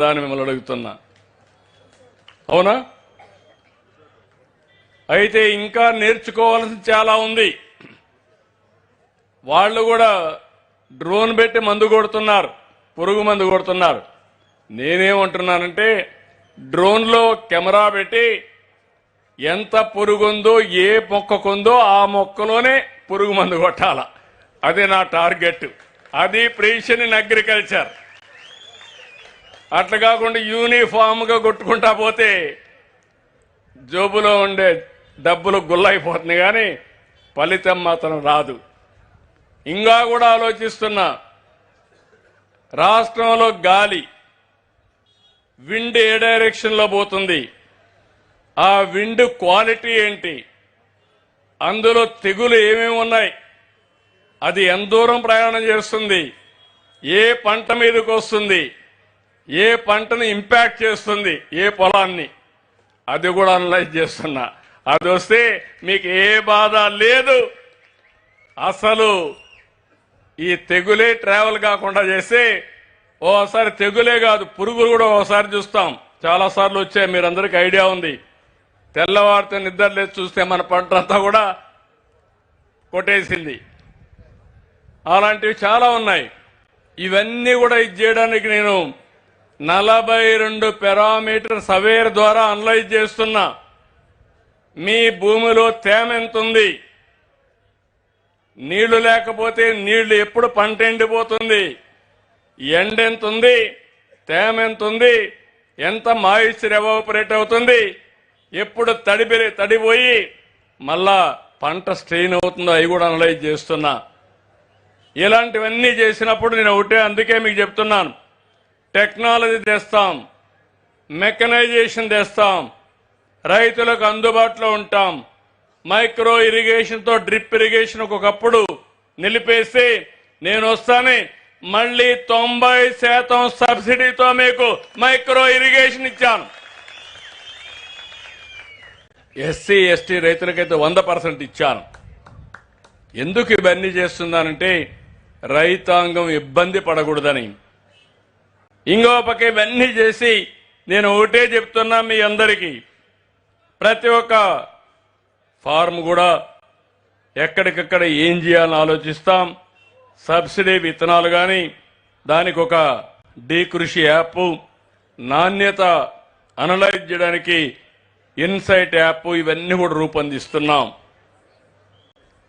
దాన్ని మిమ్మల్ని అడుగుతున్నా. అవునా? అయితే ఇంకా నేర్చుకోవాల్సి చాలా ఉంది. వాళ్ళు కూడా డ్రోన్ పెట్టి మందు కొడుతున్నారు. పురుగు మందు కొడుతున్నారు. నేనేమంటున్నానంటే డ్రోన్లో కెమెరా పెట్టి ఎంత పురుగుందో ఏ మొక్కకుందో ఆ మొక్కలోనే పురుగు మందు కొట్టాల. అదే నా టార్గెట్. అది ప్రీషన్ ఇన్ అగ్రికల్చర్. అట్లా కాకుండా యూనిఫామ్గా కొట్టుకుంటా పోతే జోబులో ఉండే డబ్బులు గుల్లైపోతుంది కానీ ఫలితం మాత్రం రాదు. ఇంకా కూడా ఆలోచిస్తున్నా రాష్ట్రంలో గాలి విండ్ ఏ డైరెక్షన్లో పోతుంది? ఆ విండ్ క్వాలిటీ ఏంటి? అందులో తెగులు ఏమేమి ఉన్నాయి? అది ఎంత దూరం ప్రయాణం చేస్తుంది? ఏ పంట మీదకి వస్తుంది? ఏ పంటను ఇంపాక్ట్ చేస్తుంది? ఏ పొలాన్ని? అది కూడా అనలైజ్ చేస్తున్నా. అది వస్తే మీకు ఏ బాధ లేదు. అసలు ఈ తెగులే ట్రావెల్ కాకుండా చేస్తే ఓసారి తెగులే కాదు పురుగులు కూడా ఓసారి చూస్తాం. చాలాసార్లు వచ్చాయి మీరందరికీ ఐడియా ఉంది. తెల్లవారితో నిద్ర లేచి చూస్తే మన పంట అంతా కూడా కొట్టేసింది. అలాంటివి చాలా ఉన్నాయి. ఇవన్నీ కూడా ఇది చేయడానికి నేను నలభై రెండు పెరామీటర్ సవేర్ ద్వారా అనలైజ్ చేస్తున్నా మీ భూమిలో తేమ ఎంత ఉంది నీళ్ళు లేకపోతే నీళ్ళు ఎప్పుడు పంట ఎండిపోతుంది? ఎండ ఎంత ఉంది తేమ ఎంత ఉంది ఎంత మాయిశ్చర్ ఎవాపరేట్ అవుతుంది? ఎప్పుడు తడిపి తడిపోయి మళ్ళా పంట స్ట్రెయిన్ అవుతుందో అవి కూడా అనలైజ్ చేస్తున్నా. ఇలాంటివన్నీ చేసినప్పుడు నేను ఒకటే అందుకే మీకు చెప్తున్నాను. టెక్నాలజీ తెస్తాం మెకనైజేషన్ తెస్తాం రైతులకు అందుబాటులో ఉంటాం. మైక్రో ఇరిగేషన్తో డ్రిప్ ఇరిగేషన్ ఒకప్పుడు నిలిపేసి నేను వస్తానే మళ్ళీ తొంభై శాతం సబ్సిడీతో మీకు మైక్రో ఇరిగేషన్ ఇచ్చాను. ఎస్సీ ఎస్టీ రైతులకైతే వంద పర్సెంట్ ఇచ్చాను. ఎందుకు ఇవన్నీ చేస్తున్నానంటే రైతాంగం ఇబ్బంది పడకూడదని. ఇంకో పక్క ఇవన్నీ చేసి నేను ఒకటే చెప్తున్నా మీ అందరికీ. ప్రతి ఒక్క ఫార్మ్ కూడా ఎక్కడికక్కడ ఏం చేయాలని ఆలోచిస్తాం. సబ్సిడీ విత్తనాలు కానీ దానికి ఒక డీ కృషి యాప్ నాణ్యత అనలైజ్ చేయడానికి ఇన్సైట్ యాప్ ఇవన్నీ కూడా రూపొందిస్తున్నాం.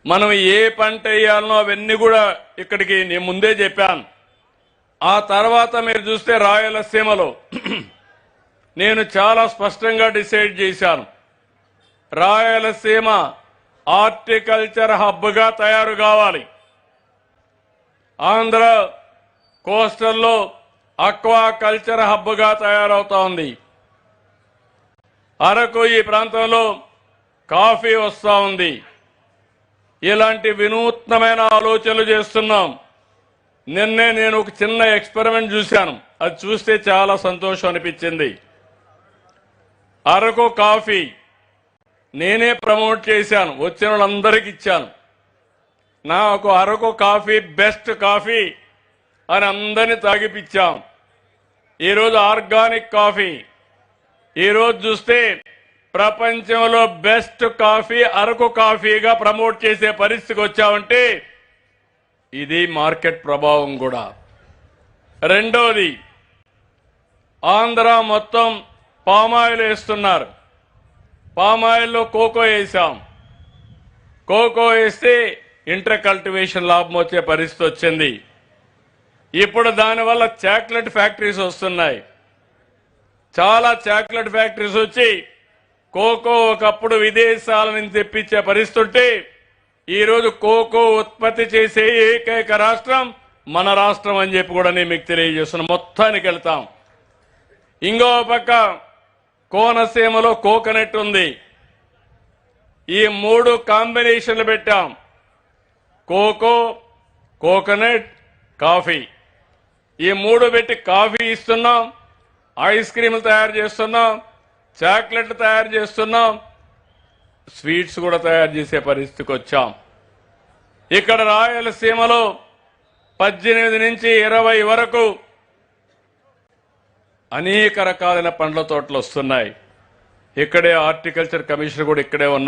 మనం ఏ పంట వేయాలనో అవన్నీ కూడా ఇక్కడికి నేను ముందే చెప్పాను. ఆ తర్వాత మీరు చూస్తే రాయలసీమలో నేను చాలా స్పష్టంగా డిసైడ్ చేశాను. రాయలసీమ ఆర్టికల్చర్ హబ్గా తయారు కావాలి. ఆంధ్ర కోస్టల్లో అక్వాకల్చర్ హబ్గా తయారవుతా ఉంది. అరకు ఈ ప్రాంతంలో కాఫీ వస్తూ ఉంది. ఇలాంటి వినూత్నమైన ఆలోచనలు చేస్తున్నాం. నిన్నే నేను ఒక చిన్న ఎక్స్పెరిమెంట్ చూశాను. అది చూస్తే చాలా సంతోషం అనిపించింది. అరకు కాఫీ నేనే ప్రమోట్ చేశాను. వచ్చిన వాళ్ళందరికీ ఇచ్చాను. నాకు అరకు కాఫీ బెస్ట్ కాఫీ అని అందరిని తాగిపించాం ఈరోజు ఆర్గానిక్ కాఫీ. ఈరోజు చూస్తే ప్రపంచంలో బెస్ట్ కాఫీ అరకు కాఫీగా ప్రమోట్ చేసే పరిస్థితికి వచ్చామంటే ఇది మార్కెట్ ప్రభావం కూడా. రెండోది ఆంధ్ర మొత్తం పామాయిల్ వేస్తున్నారు. పామాయిల్లో కోకో వేసాం. కోకో వేస్తే ఇంటర్ కల్టివేషన్ లాభం వచ్చే పరిస్థితి వచ్చింది. ఇప్పుడు దానివల్ల చాక్లెట్ ఫ్యాక్టరీస్ వస్తున్నాయి. చాలా చాక్లెట్ ఫ్యాక్టరీస్ వచ్చి కోకో ఒకప్పుడు విదేశాల నుంచి తెప్పించే పరిస్థితుంటే ఈరోజు కోకో ఉత్పత్తి చేసే ఏకైక రాష్ట్రం మన రాష్ట్రం అని చెప్పి కూడా నేను మీకు తెలియజేస్తున్నా మొత్తానికి వెళ్తాం. ఇంకో పక్క కోనసీమలో కోకోనట్ ఉంది. ఈ మూడు కాంబినేషన్లు పెట్టాం. Cocoa coconut coffee. ఈ మూడు పెట్టి కాఫీ ఇస్తున్నాం. ఐస్ క్రీములు తయారు చేస్తున్నాం. చాక్లెట్లు తయారు చేస్తున్నాం. స్వీట్స్ కూడా తయారు చేసే పరిస్థితికి వచ్చాం. ఇక్కడ రాయలసీమలో పద్దెనిమిది నుంచి ఇరవై వరకు అనేక రకాలైన పండ్ల తోటలు వస్తున్నాయి. ఇక్కడే హార్టికల్చర్ కమిషనర్ కూడా ఇక్కడే ఉన్నారు